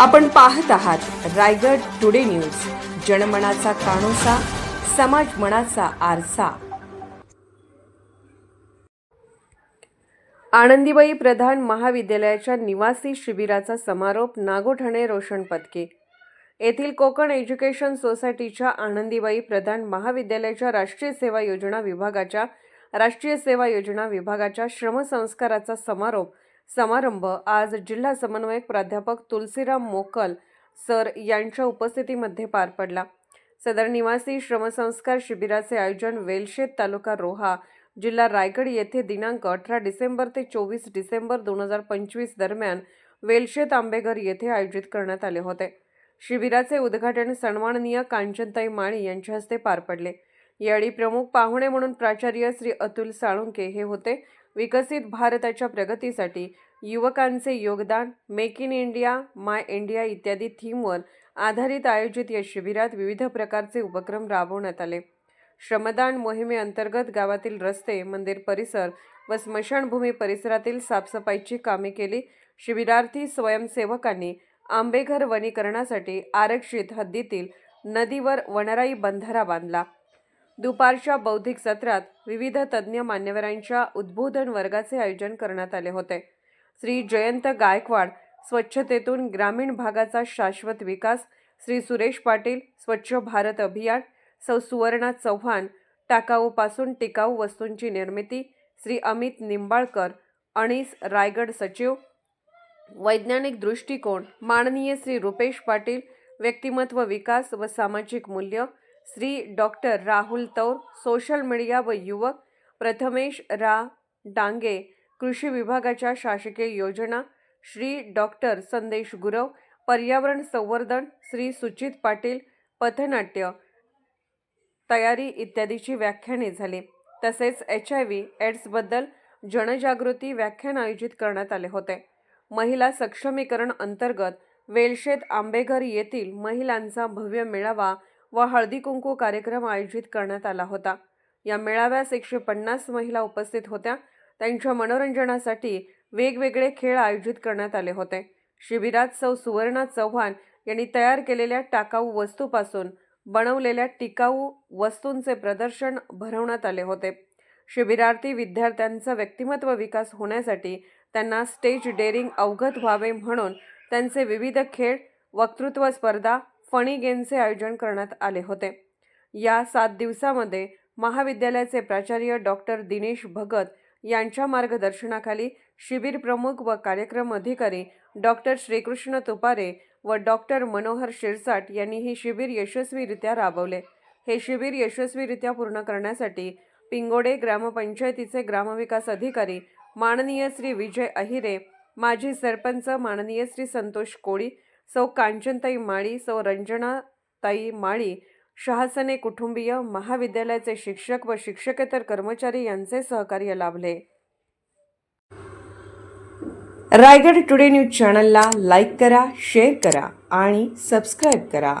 आपण पाहत आहात रायगड टुडे न्यूज. जनमनाचा कानोसा समाज मनाचा आरसा. आनंदीबाई प्रधान महाविद्यालयाच्या निवासी शिबिराचा समारोप नागोठणे रोशन पत्के येथील कोकण एज्युकेशन सोसायटीच्या आनंदीबाई प्रधान महाविद्यालयाच्या राष्ट्रीय सेवा योजना विभागाच्या राष्ट्रीय सेवा योजना विभागाच्या श्रमसंस्काराचा समारोप समारंभ आज जिल्हा समन्वयक प्राध्यापक तुलसीराम मोकल सर यांच्या उपस्थितीमध्ये पार पडला. सदर निवासी श्रमसंस्कार शिबिराचे आयोजन वेलशेत तालुका रोहा जिल्हा रायगड येथे दिनांक अठरा डिसेंबर ते चोवीस डिसेंबर दोन हजार पंचवीस दरम्यान वेलशेत आंबेघर येथे आयोजित करण्यात आले होते. शिबिराचे उद्घाटन सन्माननीय कांचनताई माळी यांच्या हस्ते पार पडले. यावेळी प्रमुख पाहुणे म्हणून प्राचार्य श्री अतुल साळुंके हे होते. विकसित भारताच्या प्रगतीसाठी युवकांचे योगदान make in India my India इत्यादी थीमवर आधारित आयोजित या शिबिरात विविध प्रकारचे उपक्रम राबवण्यात आले. श्रमदान मोहिमेअंतर्गत गावातील रस्ते मंदिर परिसर व स्मशानभूमी परिसरातील साफसफाईची कामे केली. शिबिरार्थी स्वयंसेवकांनी आंबेघर वनीकरणासाठी आरक्षित हद्दीतील नदीवर वनराई बंधारा बांधला. दुपारच्या बौद्धिक सत्रात विविध तज्ज्ञ मान्यवरांच्या उद्बोधन वर्गाचे आयोजन करण्यात आले होते. श्री जयंत गायकवाड स्वच्छतेतून ग्रामीण भागाचा शाश्वत विकास श्री सुरेश पाटील स्वच्छ भारत अभियान सौ सुवर्णा चव्हाण टाकाऊपासून टिकाऊ वस्तूंची निर्मिती श्री अमित निंबाळकर अणीस रायगड सचिव वैज्ञानिक दृष्टिकोन माननीय श्री रुपेश पाटील व्यक्तिमत्व विकास व सामाजिक मूल्य श्री डॉक्टर राहुल तौर सोशल मीडिया व युवक प्रथमेश रा डांगे कृषी विभागाच्या शासकीय योजना श्री डॉक्टर संदेश गुरव पर्यावरण संवर्धन श्री सुचित पाटील पथनाट्य तयारी इत्यादीची व्याख्याने झाली. तसेच एच आय व्ही एड्सबद्दल जनजागृती व्याख्यान आयोजित करण्यात आले होते. महिला सक्षमीकरण अंतर्गत वेलशेत आंबेघर येथील महिलांचा भव्य मेळावा व हळदी कुंकू कार्यक्रम आयोजित करण्यात आला होता. या मेळाव्यास एकशे पन्नास महिला उपस्थित होत्या. त्यांच्या मनोरंजनासाठी वेगवेगळे खेळ आयोजित करण्यात आले होते. शिबिरात सौ सुवर्णा चव्हाण यांनी तयार केलेल्या टाकाऊ वस्तूपासून बनवलेल्या टिकाऊ वस्तूंचे प्रदर्शन भरवण्यात आले होते. शिबिरार्थी विद्यार्थ्यांचा व्यक्तिमत्व विकास होण्यासाठी त्यांना स्टेज डेअरिंग अवगत व्हावे म्हणून त्यांचे विविध खेळ वक्तृत्व स्पर्धा फणी गेमचे आयोजन करण्यात आले होते. या सात दिवसामध्ये महाविद्यालयाचे प्राचार्य डॉक्टर दिनेश भगत यांच्या मार्गदर्शनाखाली शिबिर प्रमुख व कार्यक्रम अधिकारी डॉक्टर श्रीकृष्ण तुपारे व डॉक्टर मनोहर शिरसाट यांनी हे शिबिर यशस्वीरित्या राबवले. हे शिबिर यशस्वीरित्या पूर्ण करण्यासाठी पिंगोडे ग्रामपंचायतीचे ग्रामविकास अधिकारी माननीय श्री विजय अहिरे माजी सरपंच माननीय श्री संतोष कोळी सौ कांचनताई माळी सौ रंजनाताई माळी शहासने कुटुंबीय महाविद्यालयाचे शिक्षक व शिक्षकेतर कर्मचारी यांचे सहकार्य लाभले. रायगड टुडे न्यूज चॅनलला लाईक करा शेअर करा आणि सबस्क्राईब करा.